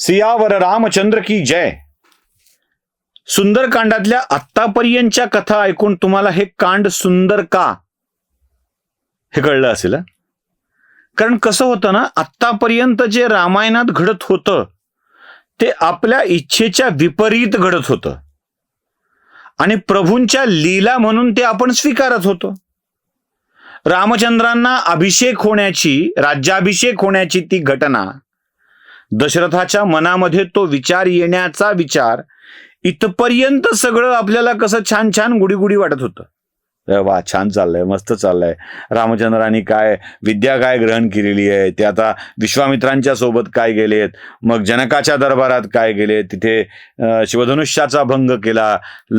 सियावर रामचंद्र की जय. सुंदरकांडातल्या आत्तापर्यंतच्या कथा ऐकून तुम्हाला हे कांड सुंदर का? हे कळलं असेल कारण कसं होतं ना आत्तापर्यंत जे रामायणात घडत होतं ते आपल्या इच्छेच्या विपरीत घडत होतं. आणि प्रभूंच्या लीला म्हणून ते आपण स्वीकारत होतो. रामचंद्रांना अभिषेक होण्याची राज्याभिषेक होण्याची ती घटना दशरथाच्या मनामध्ये तो विचार येण्याचा विचार इथपर्यंत सगळं आपल्याला कसं छान छान गुडीगुडी वाटत होतं. अरे वा छान चाललंय मस्त चाललंय. रामचंद्रांनी काय विद्या काय ग्रहण केलेली आहे? ते आता विश्वामित्रांच्या सोबत काय गेलेत? मग जनकाच्या दरबारात काय गेले तिथे शिवधनुष्याचा भंग केला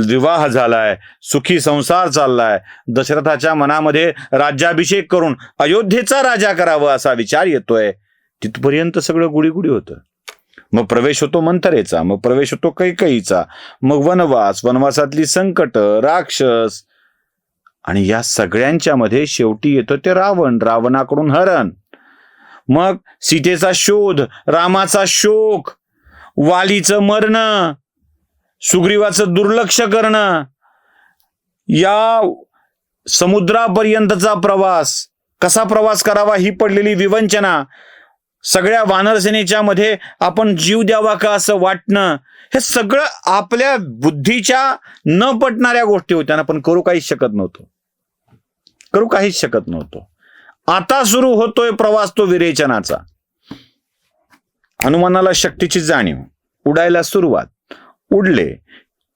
विवाह झालाय सुखी संसार चाललाय. दशरथाच्या मनामध्ये राज्याभिषेक करून अयोध्येचा राजा करावा असा विचार येतोय. तिथपर्यंत सगळं गुडी होतं. मग प्रवेश होतो मंथरेचा मग प्रवेश होतो कैकईचा मग वनवास वनवासातली संकट राक्षस. आणि या सगळ्यांच्या मध्ये शेवटी येतो ते रावण रावणाकडून हरण. मग सीतेचा शोध रामाचा शोक वालीचं मरण सुग्रीवाचं दुर्लक्ष करणं या समुद्रापर्यंतचा प्रवास कसा प्रवास करावा ही पडलेली विवंचना सगळ्या वानरसेनेच्या मध्ये आपण जीव द्यावा का असं वाटणं हे सगळं आपल्या बुद्धीच्या न पटणाऱ्या गोष्टी होत्या आपण पण करू काहीच शकत नव्हतो. करू काहीच शकत नव्हतो. आता सुरू होतोय प्रवास तो विरेचनाचा. हनुमानाला शक्तीची जाणीव. उडायला सुरुवात. उडले.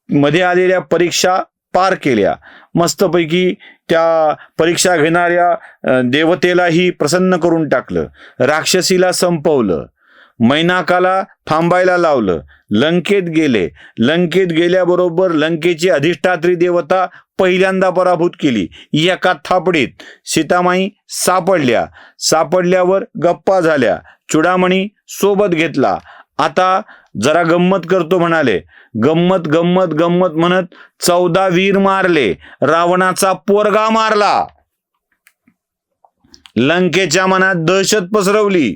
मध्ये आलेल्या परीक्षा पार केल्या. मस्तपैकी त्या परीक्षा घेणाऱ्या देवतेलाही प्रसन्न करून टाकलं. राक्षसीला संपवलं. मैनाकाला थांबायला लावलं. लंकेत गेले. लंकेत गेल्याबरोबर लंकेची अधिष्ठात्री देवता पहिल्यांदा पराभूत केली. एका थापडीत सीतामाई सापडल्या. सापडल्यावर गप्पा झाल्या. चुडामणी सोबत घेतला. आता जरा गंमत करतो म्हणाले. गंमत गंमत गंमत म्हणत चौदा वीर मारले. रावणाचा पोरगा मारला. लंकेच्या मनात दहशत पसरवली.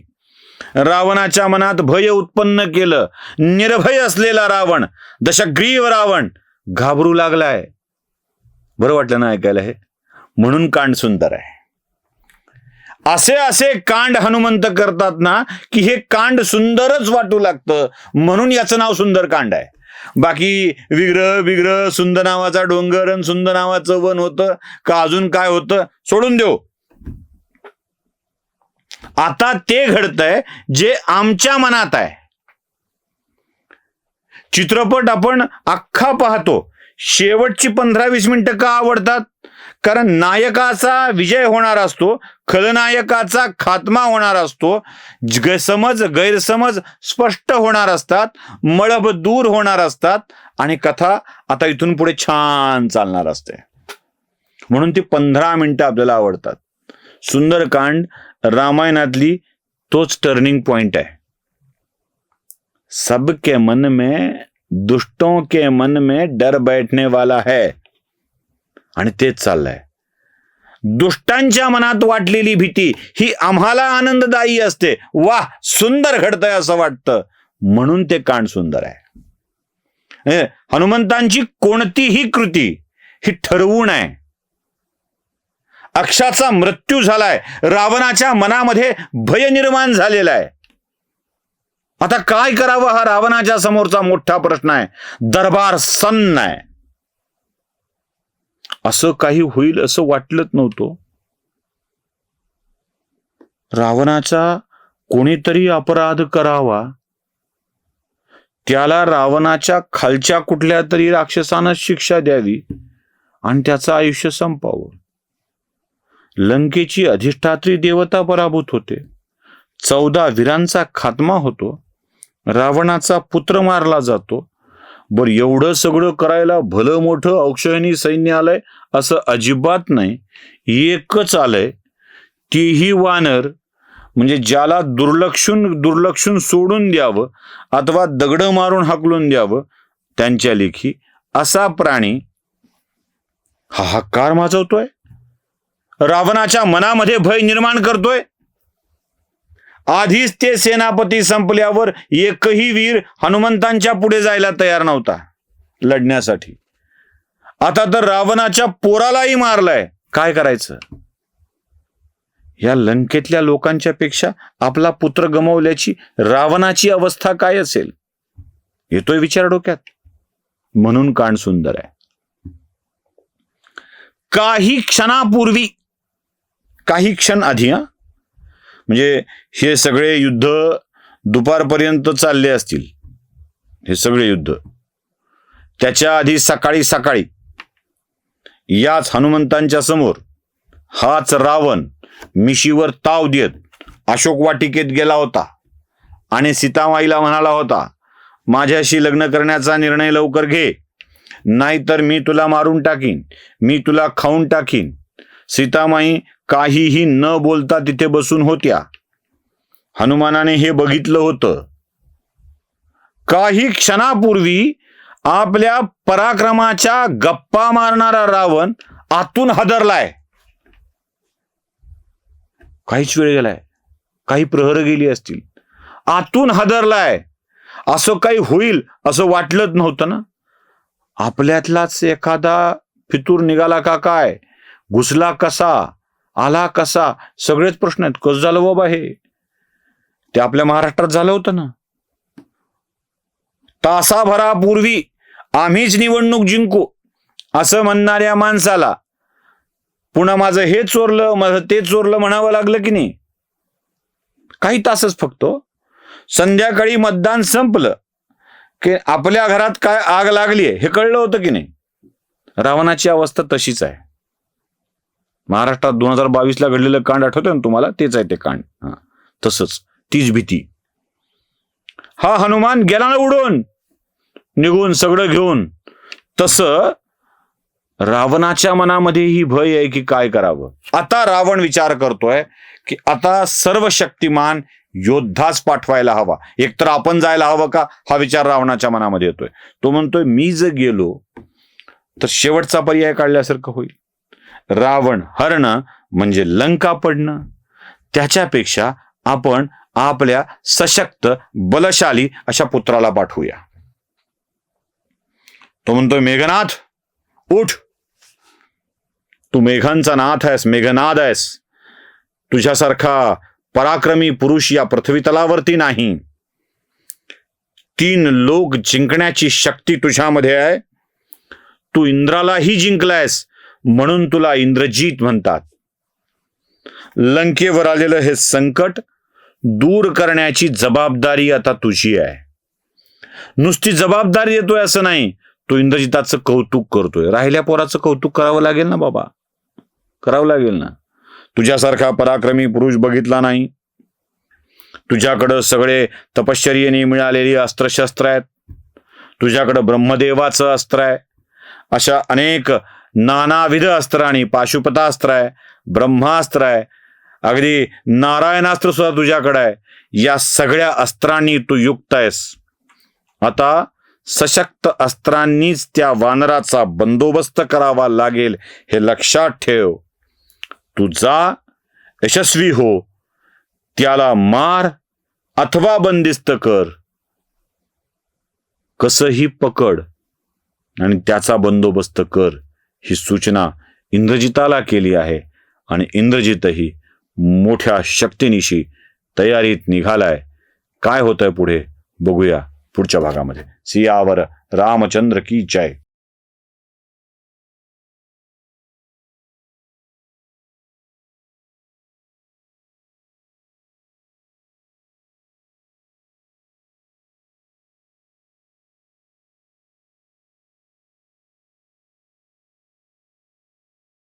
रावणाच्या मनात भय उत्पन्न केलं. निर्भय असलेला रावण दशग्रीव रावण घाबरू लागलाय. बरं वाटलं ना ऐकायला हे? म्हणून कांड सुंदर आहे. असे असे कांड हनुमंत करतात ना की हे कांड सुंदरच वाटू लागतं. म्हणून याचं नाव सुंदर कांड आहे. बाकी विग्रह विग्रह सुंदर नावाचा डोंगर आणि सुंदर नावाचं वन होतं. का अजून काय होतं? सोडून देऊ. आता ते घडतंय जे आमच्या मनात आहे. चित्रपट आपण अख्खा पाहतो. शेवटची पंधरा वीस मिनिटं का आवडतात? कारण नायकाचा विजय होणार असतो खलनायकाचा खात्मा होणार असतो समज गैरसमज स्पष्ट होणार असतात मळब दूर होणार असतात आणि कथा आता इथून पुढे छान चालणार असते. म्हणून ती पंधरा मिनिटं आपल्याला आवडतात. सुंदरकांड रामायणातली तोच टर्निंग पॉइंट आहे. सबके मन में दुष्टों के मन में डर बैठने वाला है. आणि तेच चाललंय. दुष्टांच्या मनात वाटलेली भीती ही आम्हाला आनंददायी असते. वा सुंदर घडतंय असं वाटतं. म्हणून ते कांड सुंदर आहे. हे, हनुमंतांची कोणतीही कृती ही ठरवून आहे अक्षाचा मृत्यू झालाय. रावणाच्या मनामध्ये भय निर्माण झालेला आहे. आता काय करावं हा रावणाच्या समोरचा मोठा प्रश्न आहे. दरबार सन्न आहे. असं काही होईल असं वाटलंच नव्हतं. रावणाचा कोणीतरी अपराध करावा. त्याला रावणाच्या खालच्या कुठल्या तरी राक्षसानं शिक्षा द्यावी आणि त्याचं आयुष्य संपावं. लंकेची अधिष्ठात्री देवता पराभूत होते. चौदा वीरांचा खात्मा होतो. रावणाचा पुत्र मारला जातो. बर एवढं सगळं करायला भलं मोठं औक्षणी सैन्य आलंय असं अजिबात नाही. एकच आलंय तीही वानर म्हणजे ज्याला दुर्लक्षून दुर्लक्षून सोडून द्यावं अथवा दगड मारून हाकलून द्यावं त्यांच्या लेखी असा प्राणी हाहाकार माजवतोय. रावणाच्या मनामध्ये भय निर्माण करतोय. आधीच ते सेनापती संपल्यावर एकही वीर हनुमंतांच्या पुढे जायला तयार नव्हता लढण्यासाठी. आता तर रावणाच्या पोरालाही मारलाय. काय करायचं? या लंकेतल्या लोकांच्या पेक्षा आपला पुत्र गमावल्याची रावणाची अवस्था काय असेल? येतोय विचार डोक्यात. म्हणून कान सुंदर आहे. काही क्षणापूर्वी काही क्षण आधी हा? म्हणजे हे सगळे युद्ध दुपारपर्यंत चालले असतील. हे सगळे युद्ध. त्याच्या आधी सकाळी सकाळी याच हनुमंतांच्या समोर हाच रावण मिशीवर ताव देत अशोक वाटिकेत गेला होता आणि सीतामाईला म्हणाला होता माझ्याशी लग्न करण्याचा निर्णय लवकर घे नाहीतर मी तुला मारून टाकीन मी तुला खाऊन टाकीन. सीतामाई काहीही न बोलता तिथे बसून होत्या. हनुमानाने हे बघितलं होतं. काही क्षणापूर्वी आपल्या पराक्रमाच्या गप्पा मारणारा रावण आतून हादरलाय. काहीच वेळ गेलाय. काही प्रहर गेली असतील. आतून हादरलाय. असं काही होईल असं वाटलंच नव्हतं ना? आपल्यातलाच एखादा फितूर निघाला का काय? घुसला कसा? आला कसा? सगळेच प्रश्न आहेत. कसं झालं बाबा हे? ते आपल्या महाराष्ट्रात झालं होतं ना. तासाभरापूर्वी आम्हीच निवडणूक जिंकू असं म्हणणाऱ्या माणसाला पुन्हा माझं हे चोरलं माझं ते चोरलं म्हणावं लागलं की नाही? काही तासच फक्त हो. संध्याकाळी मतदान संपलं की आपल्या घरात काय आग लागली आहे हे कळलं होतं की नाही? रावणाची अवस्था तशीच आहे. महाराष्ट्रात दोन हजार बावीसला घडलेलं कांड आठवतं ना तुम्हाला? तेच आहे ते कांड. हा. तसंच. तीच भीती. हा हनुमान गेला ना उडून. निघून सगळं घेऊन. तसं रावणाच्या मनामध्ये ही भय आहे की काय करावं? आता रावण विचार करतोय की आता सर्व शक्तिमान योद्धाच पाठवायला हवा. एकतर आपण जायला हवं का? हा विचार रावणाच्या मनामध्ये येतोय. तो म्हणतोय मी जर गेलो तर शेवटचा पर्याय काढल्यासारखं होईल. रावण हरणं म्हणजे लंका पडणं. त्याच्यापेक्षा आपण आपल्या सशक्त बलशाली अशा पुत्राला पाठवूया. तो म्हणतोय मेघनाथ उठ. तू मेघांचा नाथ आहेस मेघनाद आहेस. तुझ्यासारखा पराक्रमी पुरुष या पृथ्वी तलावरती नाही. तीन लोक जिंकण्याची शक्ती तुझ्यामध्ये आहे. तू इंद्रालाही जिंकलायस म्हणून तुला इंद्रजीत म्हणतात. लंकेवर आलेलं हे संकट दूर करण्याची जबाबदारी आता तुझी आहे. नुसती जबाबदारी येतोय असं नाही तो इंद्रजिताचं कौतुक करतोय. राहिल्या पोराचं कौतुक करावं लागेल ना बाबा? करावं लागेल ना? तुझ्यासारखा पराक्रमी पुरुष बघितला नाही. तुझ्याकडं सगळे तपश्चर्येने मिळालेली अस्त्रशस्त्र आहेत. तुझ्याकडं ब्रह्मदेवाचं अस्त्र आहे. अशा अनेक नानाविध अस्त्रांनी पाशुपतास्त्र आहे ब्रह्मास्त्र आहे अगदी नारायणास्त्र सुद्धा तुझ्याकडे आहे. या सगळ्या अस्त्रांनी तू युक्त आहेस. आता सशक्त अस्त्रांनीच त्या वानराचा बंदोबस्त करावा लागेल हे लक्षात ठेव. तू जा यशस्वी हो. त्याला मार अथवा बंदिस्त कर. कसही पकड आणि त्याचा बंदोबस्त कर. ही सूचना इंद्रजिताला केली आहे आणि इंद्रजितही मोठ्या शक्तीनिशी तयारीत निघालाय. काय होतंय पुढे? बघूया पुढच्या भागामध्ये. सियावर रामचंद्र की जय.